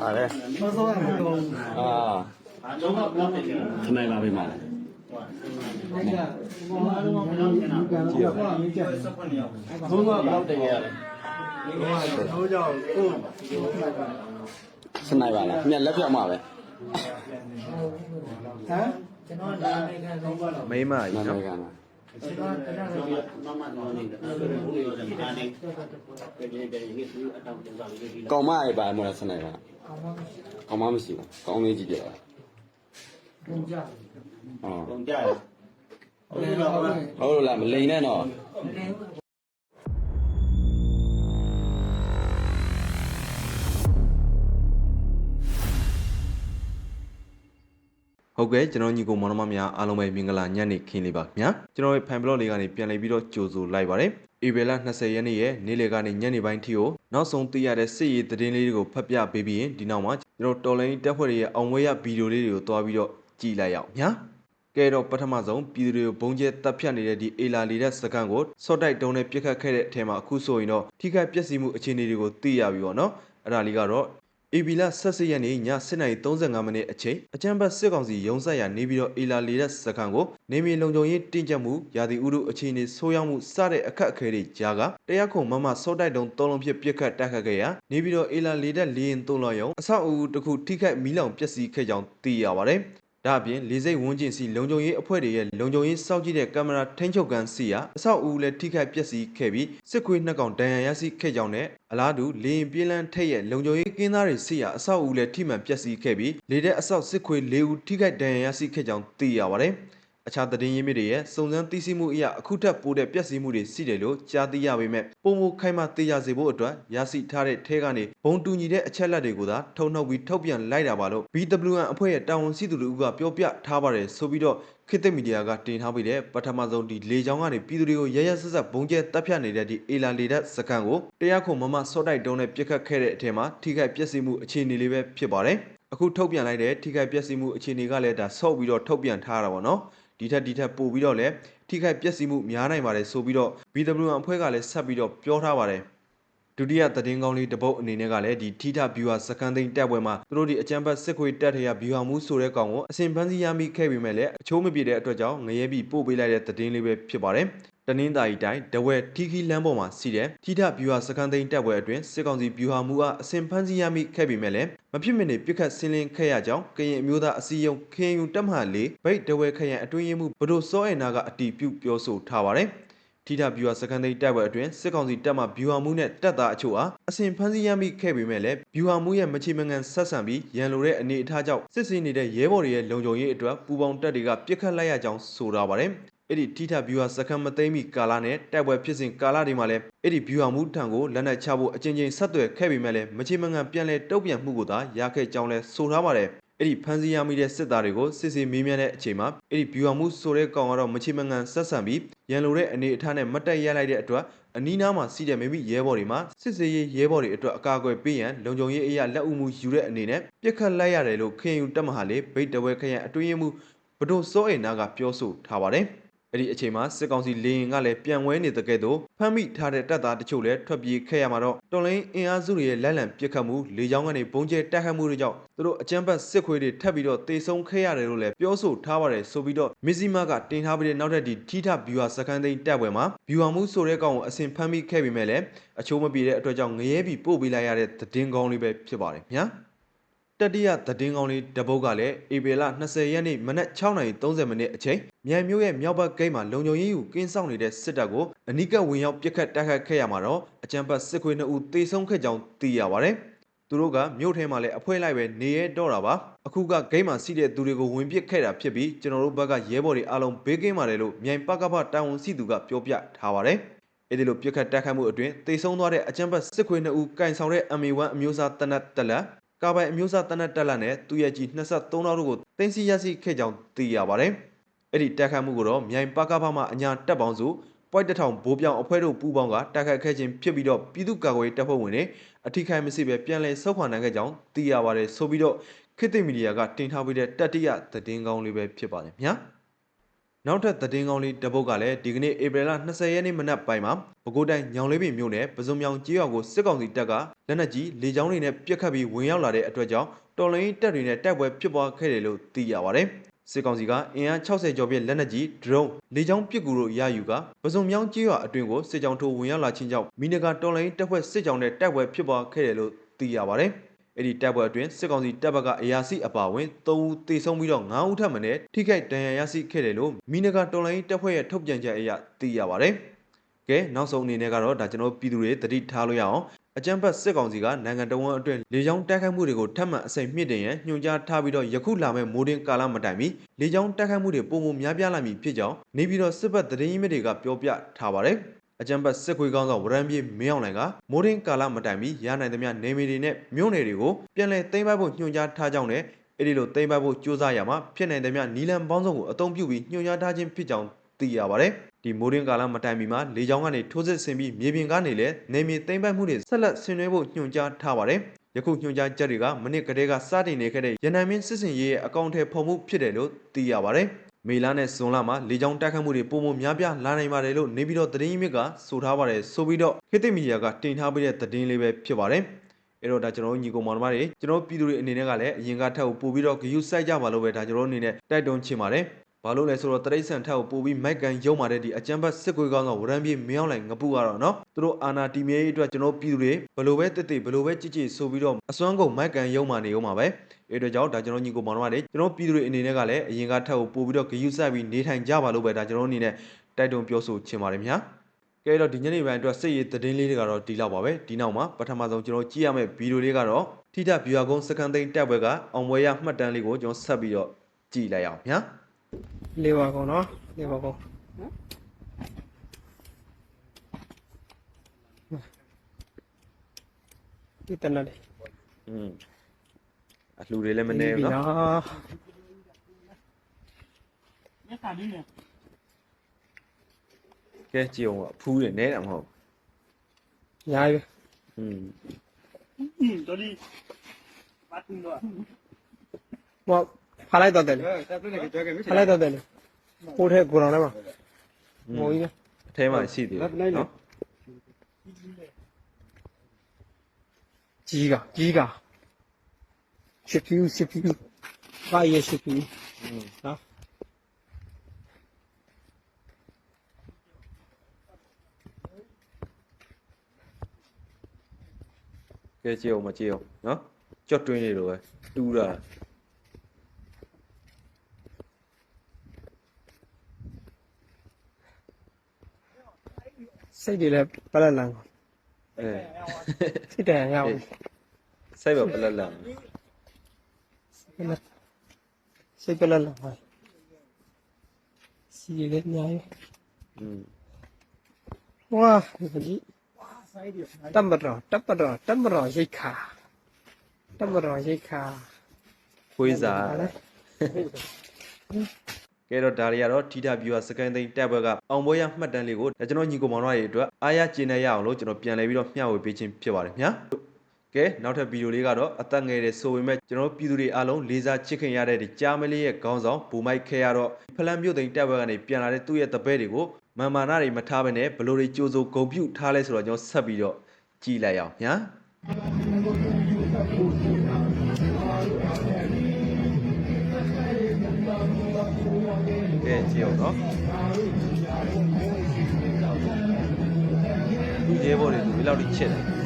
ဟာလေမစောရမတော်အာခနိုင်ပါပြီမလားဘူးကဘောအားလုံးကလည်းဒီကံတော့ဘာမင်းချက်ဘုံကဘယ်တော့တကယ်လဲတော့ကြောင့်ကိုစနိုင်ပါလားမြက်လက်ပြောက်မှာပဲဟမ်မိမမကြီးနိုနော်င်ကန်မှာကောင်မရေးပါမလားစနိုင်ပါ ကောင်မမရှိဘူးကောင်းလေးကြည့်ပြပါဘုံကြဟောပုံကြရဟုတ်ကဲ့ပါဟုတ်လားမလိန်နဲ့တော့ဟုတ်ကဲ့ကျွန်တော်ညီကိုမောင်နှမများအားလုံးပဲမင်္ဂလာညနေခင်းလေးပါခင်ဗျာကျွန်တော်ရဲ့ fan blog လေးကနေပြန်လည်ပြီးတော့ကြိုဆိုလိုက်ပါတယ် ဧပြီလ20ရက်နေ့ရဲ့နေ့လယ်ကနေညနေပိုင်းထိကိုနောက်ဆုံးသိရတဲ့စစ်ရေးသတင်းလေးတွေကိုဖတ်ပြပေးပြီးရင်ဒီနောက်မှာကျွန်တော်တော်လိုင်းတက်ဖွဲ့တွေရဲ့အောင်ဝဲရဗီဒီယိုလေးတွေကိုတွားပြီးတော့ကြည့်လိုက်ရအောင်ညာကဲတော့ပထမဆုံးပြည်သူတွေကိုဘုံကျဲတပ်ဖြတ်နေတဲ့ဒီအေလာလီတဲ့စကန်ကိုစော့တိုက်တုံးနဲ့ပြစ်ခတ်ခဲ့တဲ့အထက်မှာအခုဆိုရင်တော့ထိခိုက်ပျက်စီးမှုအခြေအနေတွေကိုသိရပြီပေါ့နော်အဲ့ဒါလေးကတော့ အေဘီလာ16ရက်နေ့ည7:35မိနစ်အချိန်အကြံဘတ်စစ်ကောင်စီရုံးဆက်ရာနေပြီးတော့အေလာလေးတဲ့စကန်ကိုနေမီလုံခြုံရေးတင်ကြပ်မှုရာသီဥတုအခြေအနေဆိုးရွားမှုစတဲ့အခက်အခဲတွေကြားကတရားခုံမမစောတိုက်တုံသုံးလုံးဖြစ်ပြစ်ခတ်တိုက်ခတ်ခဲ့ရာနေပြီးတော့အေလာလေးတဲ့လေရင်သုံးလောရုံအဆောက်အဦတစ်ခုထိခိုက်မီးလောင်ပျက်စီးခဲ့ကြောင်းသိရပါတယ် ဒါအပြင်လေစိတ်ဝန်းကျင်စီလုံခြုံရေးအဖွဲ့တွေရဲ့လုံခြုံရေးစောင့်ကြည့်တဲ့ကင်မရာထိန်းချုပ်ကန်စီရအဆောက်အဦလည်းထိခိုက်ပျက်စီးခဲ့ပြီးစစ်ခွေးနှစ်ကောင်ဒဏ်ရာရရှိခဲ့ကြောင်းနဲ့အလားတူလေရင်ပြေးလန်းထက်ရဲ့လုံခြုံရေးကင်းသားတွေစီရအဆောက်အဦလည်းထိမှန်ပျက်စီးခဲ့ပြီးလေတဲ့အဆောက်စစ်ခွေး၄ဦးထိခိုက်ဒဏ်ရာရရှိခဲ့ကြောင်းသိရပါတယ် အခြားသတင်းရင်းမြစ်တွေရဲ့စုံစမ်းသိရှိမှုအရအခုထပ်ပိုးတဲ့ပျက်စီးမှုတွေရှိတယ်လို့ကြားသိရပေမဲ့ပုံမခိုင်မာသိရစေဖို့အတွက်ရရှိထားတဲ့ထဲကနေဘုံတူညီတဲ့အချက်လက်တွေကိုသာထုံနှုတ်ပြီးထုတ်ပြန်လိုက်တာပါလို့ BWN အဖွဲ့ရဲ့တာဝန်ရှိသူတို့ကပြောပြထားပါတယ်ဆိုပြီးတော့ခေတ်သစ်မီဒီယာကတင်ထားပြီးတဲ့ပထမဆုံးဒီလေချောင်းကနေပြည်သူတွေကိုရရဆက်ဆက်ဘုံကျဲတပ်ဖြတ်နေတဲ့ဒီအေလာလေဒတ်စကန်ကိုတရားခုံမမစော့တိုက်တုံးနဲ့ပြစ်ခတ်ခဲ့တဲ့အထက်မှာထိခိုက်ပျက်စီးမှုအခြေအနေလေးပဲဖြစ်ပါတယ်အခုထုတ်ပြန်လိုက်တဲ့ထိခိုက်ပျက်စီးမှုအခြေအနေကလည်းဒါဆော့ပြီးတော့ထုတ်ပြန်ထားတာပါနော် ဒီထက်ဒီထက်ပို့ပြီးတော့လည်းထိခိုက်ပျက်စီးမှုများနိုင်ပါတယ်ဆိုပြီးတော့ BWN အဖွဲ့ကလည်းဆက်ပြီးတော့ပြောထားပါတယ် ဒုတိယသတင်းကောင်းလေးတစ်ပုတ်အနေနဲ့ကလည်းဒီထိထဗျူဟာစကန်သိန်းတက်ပွဲမှာသူတို့ဒီအကြံဖတ်စစ်ခွေတက်ထရဗျူဟာမှုဆိုတဲ့ကောင်ကိုအစဉ်ပန်းစီရမိခဲ့ပေမဲ့လည်းအချိုးမပြေတဲ့အတွက်ကြောင့်ငရဲပြီးပို့ပေးလိုက်တဲ့သတင်းလေးပဲဖြစ်ပါတယ်တနင်္သာရီတိုင်းဒဝဲထီခီလမ်းပေါ်မှာစီတဲ့ထိထဗျူဟာစကန်သိန်းတက်ပွဲအတွင်းစစ်ကောင်စီဗျူဟာမှုအားအစဉ်ပန်းစီရမိခဲ့ပေမဲ့လည်းမဖြစ်မနေပြစ်ခတ်ဆင်းလင်းခဲ့ရကြောင်းကရင်အမျိုးသားအစည်းအရုံးခင်ယူတက်မဟာလေးဗိတ်ဒဝဲခရိုင်အတွင်းရေးမှူးဘဒိုစောအေနာကအတီးပြုပြောဆိုထားပါတယ် ထိထဗျူဟာစကန်သိန်းတက်ပွဲအတွင်းစစ်ကောင်စီတပ်မှဗျူဟာမှုနဲ့တပ်သားအချို့အားအစဉ်ဖမ်းဆီးရမိခဲ့ပေမဲ့လည်းဗျူဟာမှုရဲ့မချေမငံဆက်ဆံပြီးရန်လိုတဲ့အနေအထားကြောင့်စစ်စင်နေတဲ့ရဲဘော်တွေရဲ့လုံခြုံရေးအတွက်ပူပေါင်းတပ်တွေကပြစ်ခတ်လိုက်ရကြောင်းဆိုထားပါတယ်အဲ့ဒီထိထဗျူဟာစကန်မသိမ်းမီကာလနဲ့တိုက်ပွဲဖြစ်စဉ်ကာလတွေမှာလည်းအဲ့ဒီဗျူဟာမှုထံကိုလက်နက်ချဖို့အကြိမ်ကြိမ်ဆက်သွယ်ခဲ့ပေမဲ့လည်းမချေမငံပြန်လဲတုတ်ပြန်မှုကိုသာရခဲ့ကြောင်းလဲဆိုထားပါတယ် အဲ့ဒီဖန်စီရမိတဲ့စစ်သားတွေကိုစစ်စစ်မေးမြန်းတဲ့အချိန်မှာအဲ့ဒီဗျူဟာမှုဆိုတဲ့ကောင်ကတော့မချေမငံဆက်ဆံပြီးရန်လိုတဲ့အနေအထားနဲ့မတ်တက်ရလိုက်တဲ့အတွက်အနီးနားမှာစီးတဲ့မိမိရဲဘော်တွေမှာစစ်စေးရေးရဲဘော်တွေအတွက်အကာအကွယ်ပေးရန်လုံခြုံရေးအရာလက်ဦးမှုယူတဲ့အနေနဲ့ပြစ်ခတ်လိုက်ရတယ်လို့ခင်ယူတက်မဟာလေးဗိတ်တဝဲခရိုင်အတွင်းရေးမှူးဘဒိုစောအေနာကပြောဆိုထားပါတယ် အဲ့ဒီအချိန်မှာစစ်ကောင်စီလေရင်ကလည်းပြန်ဝဲနေတဲ့ကဲ့သို့ဖမ်းမိထားတဲ့တပ်သားတချို့လည်းထွက်ပြေးခဲ့ရမှာတော့တော်လိုင်းအင်အားစုတွေရဲ့လက်လံပစ်ခတ်မှုလေကြောင်းကနေဘုံကျဲတိုက်ခတ်မှုတွေကြောင့်သူတို့အကြမ်းဖက်စစ်ခွေးတွေထပ်ပြီးတော့တေဆုံးခဲ့ရတယ်လို့လည်းပြောဆိုထားပါတယ်ဆိုပြီးတော့မစ္စည်းမကတင်ထားပြီးတဲ့နောက်ထပ်ဒီထိထဘီဝါစကန်သိန်းတက်ပွဲမှာဘီဝါမှုဆိုတဲ့ကောင်ကိုအစဉ်ဖမ်းမိခဲ့ပေမဲ့လည်းအချိုးမပြေတဲ့အတွက်ကြောင့်ငရဲပြီးပို့ပေးလိုက်ရတဲ့သတင်းကောင်းလေးပဲဖြစ်ပါတယ်ညာ တတိယသတင်းကောင်းလေးတပုတ်ကလည်းဧပြီလ20ရက်နေ့မနက်6:30မိနစ်အချိန်မြိုင်မြို့ရဲ့မြောက်ဘက်ဂိတ်မှာလုံခြုံရေးယူကင်းဆောင်နေတဲ့စစ်တပ်ကိုအနိကဝင်ရောက်ပစ်ခတ်တိုက်ခတ်ခဲ့ရမှာတော့အကြမ်းဖက်စစ်ခွေးနှစ်ဦးတေဆုံးခဲ့ကြောင်းသိရပါတယ်။သူတို့ကမြို့ထဲမှာလည်းအဖွဲလိုက်ပဲနေရဲတော့တာပါ။အခုကဂိတ်မှာစီးတဲ့သူတွေကိုဝင်ပစ်ခဲ့တာဖြစ်ပြီးကျွန်တော်တို့ဘက်ကရဲဘော်တွေအားလုံးဘေးကင်းပါတယ်လို့မြိုင်ပကပတာဝန်ရှိသူကပြောပြထားပါတယ်။အဲဒီလိုပြစ်ခတ်တိုက်ခတ်မှုအတွင်းတေဆုံးသွားတဲ့အကြမ်းဖက်စစ်ခွေးနှစ်ဦးကင်ဆောင်တဲ့ MA1 အမျိုးအစားတနတ်တက်လက် ကာပိုင်အမျိုးအစားတနတ်တက်လက်နဲ့သူရဲ့ကြီး23လောက်တို့ကိုတင်စီရရှိခဲ့ကြောင်းသိရပါတယ်။အဲ့ဒီတိုက်ခတ်မှုကိုတော့မြိုင်ပကပမှအညာတက်ပေါင်းစုပွိုက်တထောင်ဘိုးပြောင်အဖွဲ့တို့ပူးပေါင်းကတိုက်ခတ်ခဲ့ခြင်းဖြစ်ပြီးတော့ပြည်သူ့ကာကွယ်ရေးတပ်ဖွဲ့ဝင်တွေအထိခိုက်မရှိပဲပြန်လည်ဆုတ်ခွာနိုင်ခဲ့ကြောင်းသိရပါတယ်ဆိုပြီးတော့ခေတ်သစ်မီဒီယာကတင်ထားပေးတဲ့တတိယသတင်းကောင်းလေးပဲဖြစ်ပါတယ်ဗျာ။ နောက်ထပ်သတင်းကောင်းလေးတစ်ပုဒ်ကလည်းဒီကနေ့ဧပြီလ20ရက်နေ့မနက်ပိုင်းမှာပဲခူးတိုင်းညောင်လေးပင်မြို့နယ်ပစုံမြောင်ကျေးရွာကိုစစ်ကောင်စီတပ်ကလက်နက်ကြီးလေကြောင်းတွေနဲ့ပစ်ခတ်ပြီးဝင်ရောက်လာတဲ့အတွက်ကြောင့်တော်လိုင်းတပ်တွေနဲ့တိုက်ပွဲဖြစ်ပွားခဲ့တယ်လို့သိရပါတယ်။စစ်ကောင်စီကအင်အား60ကျော်ပြည့်လက်နက်ကြီးဒရုန်းလေကြောင်းပစ်ကူတို့ရယူကပစုံမြောင်ကျေးရွာအတွင်းကိုစစ်ကြောင်းထိုးဝင်ရောက်လာခြင်းကြောင့်မိနဂါတော်လိုင်းတပ်ဖွဲ့စစ်ကြောင်းနဲ့တိုက်ပွဲဖြစ်ပွားခဲ့တယ်လို့သိရပါတယ်။ အဲ့ဒီတပ်ပွဲအတွင်းစစ်ကောင်စီတပ်ဘက်ကအရာရှိအပါအဝင်3ဦးသေဆုံးပြီးတော့9ဦးထပ်မံနဲ့ထိခိုက်ဒဏ်ရာရရှိခဲ့တယ်လို့မိနဂါတော်လိုင်းတပ်ဖွဲ့ရဲ့ထုတ်ပြန်ချက်အရသိရပါတယ်။ကဲနောက်ဆုံးအနေနဲ့ကတော့ဒါကျွန်တော်ပြည်သူတွေတတိထားလို့ရအောင်အကြံဖတ်စစ်ကောင်စီကနိုင်ငံတော်ဝန်အတွင်းလေကြောင်းတိုက်ခိုက်မှုတွေကိုထပ်မံအစိမ်မြင့်တင်ရန်ညွှန်ကြားထားပြီးတော့ယခုလာမဲ့မိုးတင်ကာလမတိုင်မီလေကြောင်းတိုက်ခိုက်မှုတွေပုံမများပြားလာမည်ဖြစ်ကြောင်းနေပြီးတော့စစ်ဘက်သတင်းရင်းမြစ်တွေကပြောပြထားပါတယ်။ အကြံပတ်စစ်ခွေးကောင်းဆောင်ဝရမ်းပြေးမင်းအောင်လှိုင်ကမိုးရင်းကာလမတိုင်မီရနိုင်သမျှနေမီတွေနဲ့မြို့နယ်တွေကိုပြန်လည်သိမ်းပိုက်ဖို့ညွှန်ကြားထားကြောင်းနဲ့အဲ့ဒီလိုသိမ်းပိုက်ဖို့ကြိုးစားရမှာဖြစ်နိုင်သမျှနီလန်ပေါင်းစုံကိုအသုံးပြုပြီးညွှန်ကြားထားခြင်းဖြစ်ကြောင်းသိရပါတယ်။ဒီမိုးရင်းကာလမတိုင်မီမှာလေကြောင်းကနေထိုးစစ်ဆင်ပြီးမြေပြင်ကနေလည်းနေမီသိမ်းပိုက်မှုတွေဆက်လက်ဆင်နွှဲဖို့ညွှန်ကြားထားပါတယ်။ယခုညွှန်ကြားချက်တွေကမနစ်ကလေးကစတင်နေခဲ့တဲ့ရန်နိုင်မင်းစစ်စင်ရေးရဲ့အကောင့်ထဲပုံမှုဖြစ်တယ်လို့သိရပါတယ်။ မေလာနဲ့ဇွန်လမှာလေကြောင်းတိုက်ခတ်မှုတွေပုံမများပြားလာနိုင်ပါတယ်လို့နေပြည်တော်သတင်းရင်းမြစ်ကဆိုထားပါတယ်ဆိုပြီးတော့ခေတ်သစ်မီဒီယာကတင်ထားပေးတဲ့သတင်းလေးပဲဖြစ်ပါတယ်အဲ့တော့ဒါကျွန်တော်တို့ညီကောင်မောင်နှမတွေကျွန်တော်တို့ပြည်သူတွေအနေနဲ့ကလည်းအရင်ကထက်ကိုပို့ပြီးတော့ဂယုစိုက်ကြပါလို့ပဲဒါကျွန်တော်တို့အနေနဲ့တိုက်တွန်းချင်ပါတယ် ဘာလို့လဲဆိုတော့တရိတ်ဆန်ထက်ကိုပို့ပြီးမိုက်ကန်ရုံမာတဲ့ဒီအကြံဘတ်စစ်ကွေးကောင်းကဝရမ်းပြေးမင်းအောင်လိုက်ငပုကတော့နော်သူတို့အာနာတီမီရေးအတွက်ကျွန်တော်ပြည်သူတွေဘလို့ပဲတစ်တစ်ဘလို့ပဲကြည်ကြည်ဆိုပြီးတော့အစွမ်းကုန်မိုက်ကန်ရုံမာနေဦးမှာပဲအဲ့တော့ကြောင့်ဒါကျွန်တော်ညီကိုမောင်နှမတွေကျွန်တော်ပြည်သူတွေအနေနဲ့ကလည်းအရင်ကထက်ကိုပို့ပြီးတော့ဂယုစိုက်ပြီးနေထိုင်ကြပါလို့ပဲဒါကျွန်တော်အနေနဲ့တိုက်တွန်းပြောဆိုချင်ပါတယ်မြာကဲတော့ဒီညနေပိုင်းအတွက်စိတ်ရည်သတင်းလေးတွေကတော့ဒီလောက်ပါပဲဒီနောက်မှာပထမဆုံးကျွန်တော်ကြည့်ရမယ့်ဗီဒီယိုလေးကတော့ထိထဗျူဟာကုန်းစကန်သိန်းတက်ဘွဲကအောင်ပွဲရမှတ်တမ်းလေးကိုကျွန်တော်ဆက်ပြီးတော့ကြည့်လိုက်အောင်မြာ လေးပါကောင်နော်လေးပါကောင်ဒီတနတ်လေး อืมအလှူတွေလည်းမနေဘူးเนาะ မျက်စာလေးနဲ့ ကဲကြည့်အောင်ပါဖူးတယ်နဲတာမဟုတ် ညာပြီ อืม อืมတော်ဒီပတ်တူတော့ ဟော ဖားလိုက်တော့တယ်လေဖားလိုက်တော့တယ်လေဟိုထဲကိုတော်လည်းမှာဟိုကြီးအထဲမှာရှိသေးတယ်နော်ကြီးကကြီးကရှစ်ဖြူရှစ်ဖြူဘာရရှစ်ဖြူနော်ကဲကြည့်အောင်မကြည့်အောင်နော်ကြွတွင်းလေးလိုပဲတူးတာ စိတ်တွေလည်းပလက်လန်အဲစိတ်တယ်ရောက်စိုက်ပါပလက်လန်စိတ်ပလက်လန်ပါစီရလည်းညာရอืมဝါဒီတမတော်တပတော်တမတော်ရိတ်ခါတမတော်ရိတ်ခါခွေးစာလေ ကဲတော့ဒါတွေကတော့ထိတာဗျူဟာစကန်သိန်းတက်ဘွဲကအောင်ပွဲရမှတ်တမ်းလေးကိုဒါကျွန်တော်ညီကိုမောင်တို့တွေအတွက်အားရကျင်းနေရအောင်လို့ကျွန်တော်ပြန်လဲပြီးတော့မျှဝေပေးခြင်းဖြစ်ပါတယ်ခင်ဗျာကဲနောက်ထပ်ဗီဒီယိုလေးကတော့အသက်ငယ်တဲ့ဆိုပေမဲ့ကျွန်တော်တို့ပြည်သူတွေအားလုံးလေးစားချစ်ခင်ရတဲ့ဒီကြားမလေးရဲ့ခေါင်းဆောင်ဘူမိုက်ခဲရတော့ဖလန်မြို့သိန်းတက်ဘွဲကနေပြန်လာတဲ့သူ့ရဲ့တပည့်တွေကိုမာမာနာတွေမထားဘဲနဲ့ဘလို့တွေကြိုးစိုးဂုံပြုတ်ထားလဲဆိုတော့ကျွန်တော်ဆက်ပြီးတော့ကြည်လိုက်အောင်ညာ ကဲကြည့်အောင်နော်ဒီရဲဘော်တွေသူဒီလောက်ထိချစ်တယ်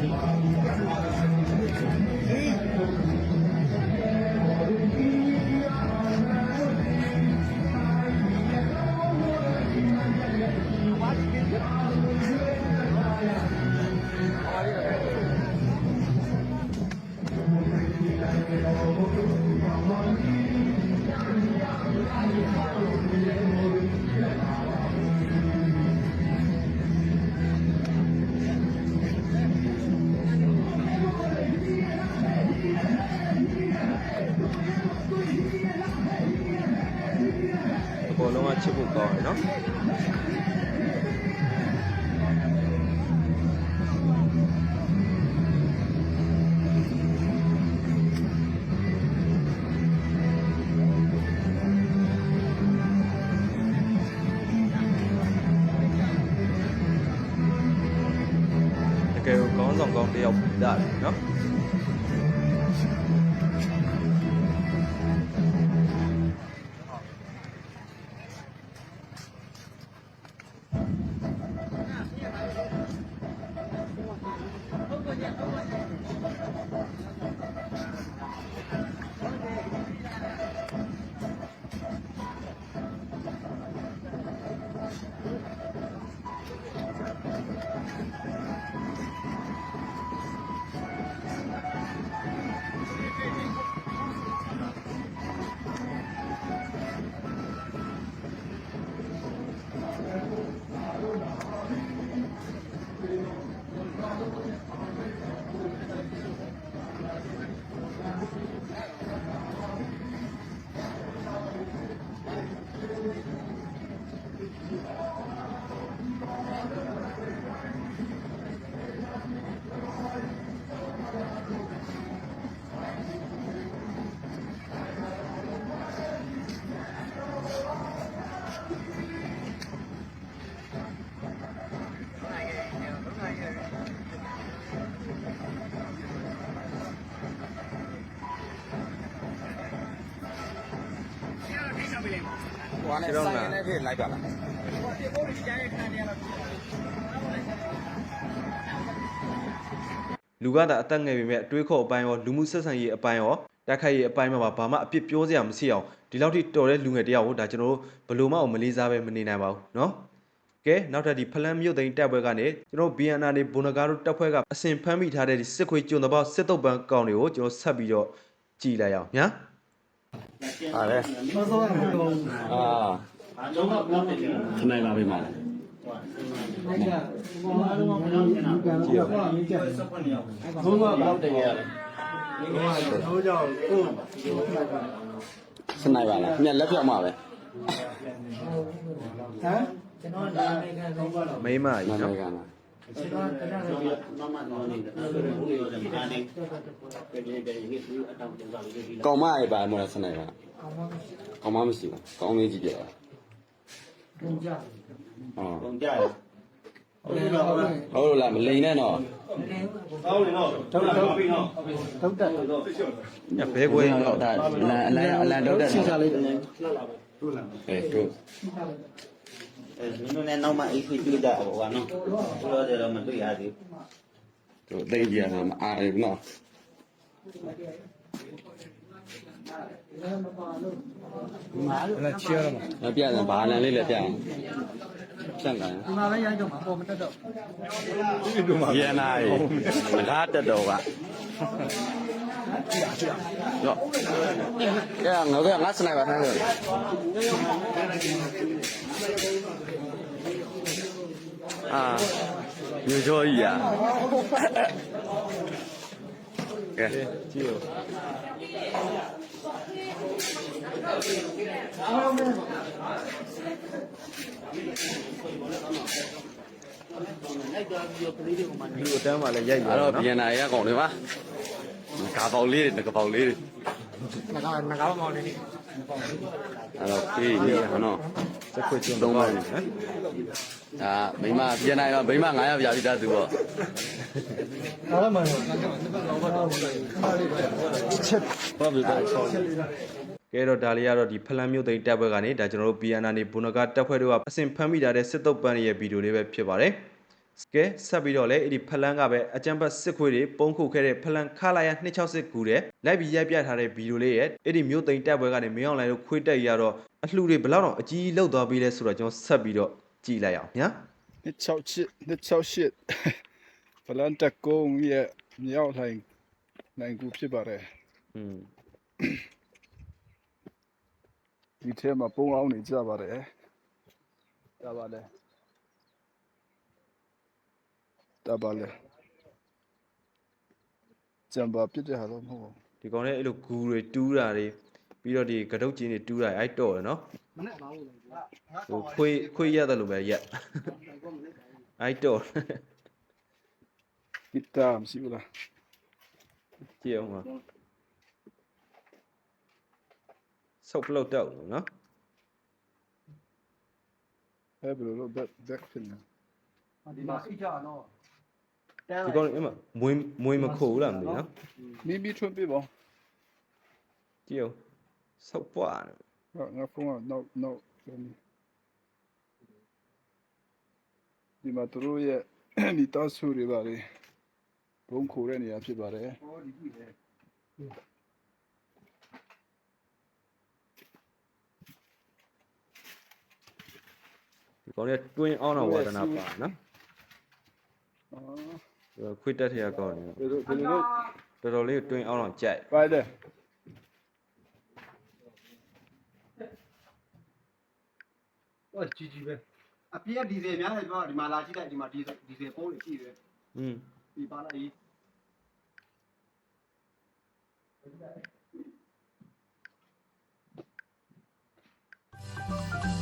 ဆောင်ကောင်းတစ်ယောက်ပြီးသားတယ်နော် ဟိုကနေဆိုင်ကနေဖြစ်လိုက်ပါလား လူကသာအသက်ငယ်ပေမဲ့အတွေးခေါ်အပိုင်းရောလူမှုဆက်ဆံရေးအပိုင်းရောတိုက်ခိုက်ရေးအပိုင်းမှာပါဘာမှအပြစ်ပြောစရာမရှိအောင်ဒီလောက်ထိတော်တဲ့လူငယ်တယောက်ကိုဒါကျွန်တော်တို့ဘယ်လို့မှမလေးစားပဲမနေနိုင်ပါဘူးเนาะကဲနောက်ထပ်ဒီဖလန်းမြို့သိမ်းတပ်ပွဲကနေကျွန်တော် BNR နေဘွန်နဂါတို့တပ်ဖွဲ့ကအစင်ဖမ်းမိထားတဲ့ဒီစစ်ခွေကျွန်းတပေါက်စစ်တုပ်ပန်းကောင်တွေကိုကျွန်တော်ဆက်ပြီးတော့ကြည်လိုက်အောင်ညာ ဟာလေမစောရတော့အာလုံးဝဘလောက်တယ်ခဏလာပေးပါလားဟုတ်ကဲ့ဘောလုံးကဘယ်လိုလဲ။ဘောလုံးကဘယ်လိုလဲ။ဘောလုံးကဘယ်လိုလဲ။ဘောလုံးကဘယ်လိုလဲ။ဘောလုံးကဘယ်လိုလဲ။စနိုက်ပါလားမြက်လက်ပြောက်မှာပဲဟမ်ကျွန်တော်နာမည်ကလုံးပါတော့မိမကြီးနော် ပြည်ပြည်ရေးသူအတောင်တင်စားလေးဒီကောင်မရေးပါမလားစနိုက်ပါကောင်မမရှိဘူးကောင်းလေးကြည့်ပြတာဘုံကြဟောပုံကြရဟုတ်လားဟုတ်လို့လားမလိန်နဲ့တော့ဟုတ်တယ်နော်ထုတ်လာပြီနော်ထုတ်တက်ညဘဲခွဲတော့ဒါအလန်အလန်အလန်တော့တဲ့စီစားလေးတယ်အဲတို့အဲမင်းတို့လည်းနောက်မှအိတ် ဖိတွေ့ကြဟိုကနော်ဘယ်လိုလဲတော့မတွေ့ရသေးတို့သိကြရတယ်မအားဘူးနော်မပြတယ်ဘာလန်လေးလည်းပြအောင်ဖြန့်ကန်ဒီမှာပဲရိုက်တော့မှာပေါ်မတက်တော့ရ န်နာရေငါတက်တော်ကရောကဲငါကငါစနိုက်ပါထားတယ်အာညိုချိုကြီးอ่ะကဲကြည့်ရောလူအတန်းမှာလည်းရိုက်ရအဲ့တော့တော့နော်ဗီယက်နာရကောင်တွေပါကာပေါက်လေးတွေကပေါက်လေးတွေငါကငါကမောင်းနေ နေအဲ့တော့ပြေးရဟနော်စက်ခွေကျွန်းသုံးတော့ပါပါပြီဟမ်ဒါမိမဗီယက်နာရောမိမ9ယောက်ပြပြီးသားသူပေါ့ငါကမောင်းနေငါကမောင်းနေခါလေးပဲချက်ဟုတ်ပြီပါကဲတော့ဒါလေးကတော့ဒီဖလန်းမြို့သိမ်းတပ်ဘက်ကနေဒါကျွန်တော်တို့ BNR နေဘွန်နဂါတပ်ဖွဲ့တို့ကအစင်ဖမ်းမိထားတဲ့စစ်တုပ်ပန်းရဲ့ဗီဒီယိုလေးပဲဖြစ်ပါတယ် ကဲဆက်ပြီးတော့လေအဲ့ဒီဖလန်းကပဲအကြံဖတ်စစ်ခွေတွေပုံခုခဲ့တဲ့ဖလန်းခလာရ260ကူတဲ့လိုက်ပြီးရိုက်ပြထားတဲ့ဗီဒီယိုလေးရဲ့အဲ့ဒီမြို့သိမ်းတပ်ဘက်ကနေမင်းအောင်လိုင်တို့ခွေးတက်ရတော့အလှူတွေဘယ်လောက်တော့အကြီးလောက်သွားပြီလဲဆိုတော့ကျွန်တော်ဆက်ပြီးတော့ကြည့်လိုက်အောင်ညာနှစ်6ရှစ်နှစ်6ရှစ်ဖလန်တက်ကုန်းရဲ့မြောက်လှိုင်နိုင်ကူဖြစ်ပါတယ်อืมဒီထဲမှာပုံအောင်နေကြပါတယ်တပါလေ တပါလေကြံပါပြစ်တဲ့ဟာတော့မဟုတ်ဒီကောင်လေးအဲ့လိုဂူတွေတူးတာတွေပြီးတော့ဒီကတုတ်ကျင်းတွေတူးတာအဲ့တော့တယ်နော်မနဲ့ပါဘူးလေဟိုခွေးခွေးရတယ်လို့ပဲရက်အဲ့တော့ဘူးဂီတာမရှိဘူးလားကြည့်အောင်ပါဆုပ်ပလောက်တော့နော်အဲဘယ်လိုလုပ်ဘက်ဘက်ဖြစ်နေ ဒီမှာအိတ်ကြတော့တန်းဒီကောင်အမမွေးမွေးမခိုးဘူးလားမသိဘူးနော်မိမိထွန်းပြပါကြည့်အောင်ဆောက်ပွားနေဟောငါဖုန်းကနောက်နောက်ဒီမှာသူတို့ရဲ့မိသားစုတွေပါလေဘုံခိုတဲ့နေရာဖြစ်ပါတယ်ဟောဒီကြည့်လေဒီကောင်လေးတွင်းအောင်တော့ဝါဒနာပါနော်အော် ခွေးတက်ထရကောင်းနေဒီလိုဒီလိုတော်တော်လေးတွင်းအောင်တော့ကြိုက်ပါတယ်ဟောကြီးကြီးပဲအပြည့်ဒီဇယ်များတယ်ပြောဒီမှာလာကြည့်လိုက်ဒီမှာဒီဇယ်ဒီဇယ်ပုံးနေရှိတယ်อืมဒီပါလိုက်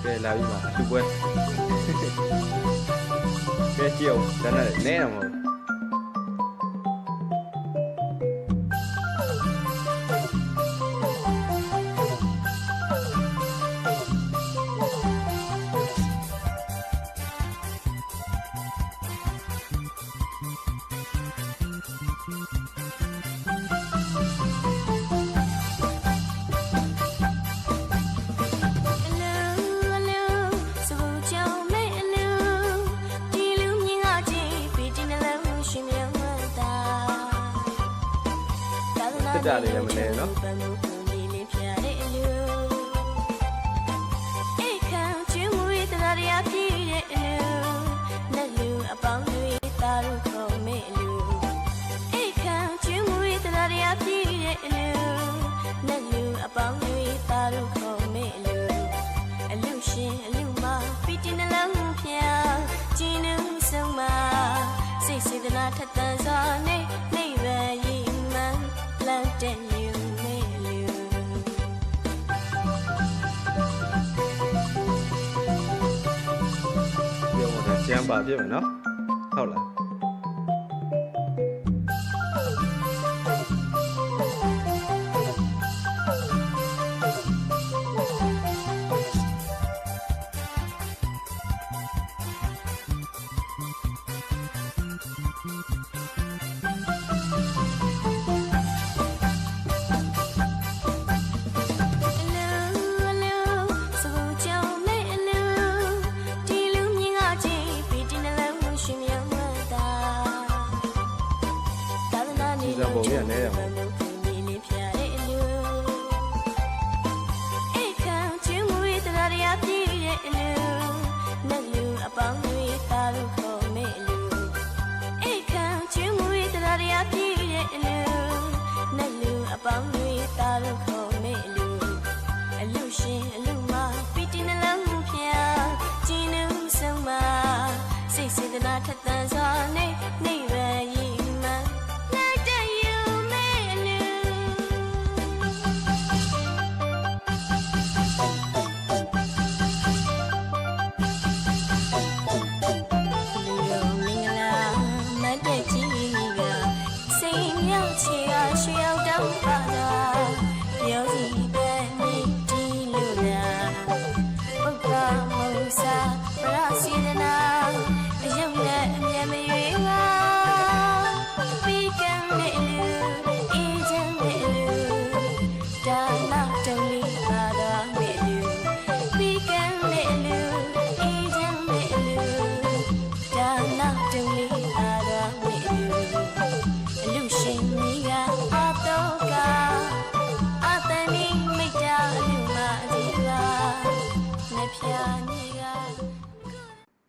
ကဲလာပြီမှာသူပွဲကဲကြည့်အောင်တန်းနဲ့နဲတော့ တဲ့အလူအိတ်ခံကျွေးမွေးတရားရပြည့်တဲ့အလူနဲ့လူအပေါင်းတွေတာတို့ခုံမဲအလူအိတ်ခံကျွေးမွေးတရားရပြည့်တဲ့အလူနဲ့လူအပေါင်းတွေတာတို့ခုံမဲအလူအလူရှင်အလူမပီတီနှလုံးဖျားကျင်းနှုံဆုံးမစိတ်စေတနာထက်သန်စွာနေနေ ပါပြည့်မယ်နော်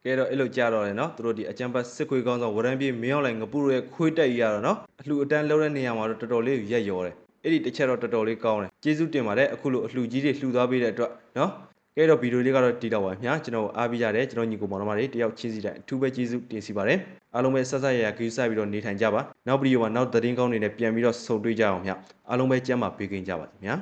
ကဲတော့အဲ့လိုကြတော့လေနော်သူတို့ဒီအကြံပတ်စစ်ခွေးကောင်းဆောင်ဝရမ်းပြေးမင်းအောင်လိုက်ငပူရဲ့ခွေးတက်ကြီးရတော့နော်အလှအတန်းလုံးတဲ့နေရာမှာတော့တော်တော်လေးရက်ရော်တယ်အဲ့ဒီတစ်ချက်တော့တော်တော်လေးကောင်းတယ်ကျေးဇူးတင်ပါတယ်အခုလိုအလှကြီးတွေလှူသွားပေးတဲ့အတွက်နော်ကဲတော့ဗီဒီယိုလေးကတော့ဒီတော့ပါခင်ဗျာကျွန်တော်အားပေးကြတယ်ကျွန်တော်ညီကိုမောင်နှမတွေတယောက်ချင်းစီတိုင်းအထူးပဲကျေးဇူးတင်စီပါတယ်အားလုံးပဲဆက်ဆက်ရရဂရုစိုက်ပြီးတော့နေထိုင်ကြပါနောက်ဗီဒီယိုမှာနောက်သတင်းကောင်းတွေနဲ့ပြန်ပြီးတော့ဆုံတွေ့ကြအောင်ခင်ဗျာအားလုံးပဲကြမ်းပါပေးကင်းကြပါစေခင်ဗျာ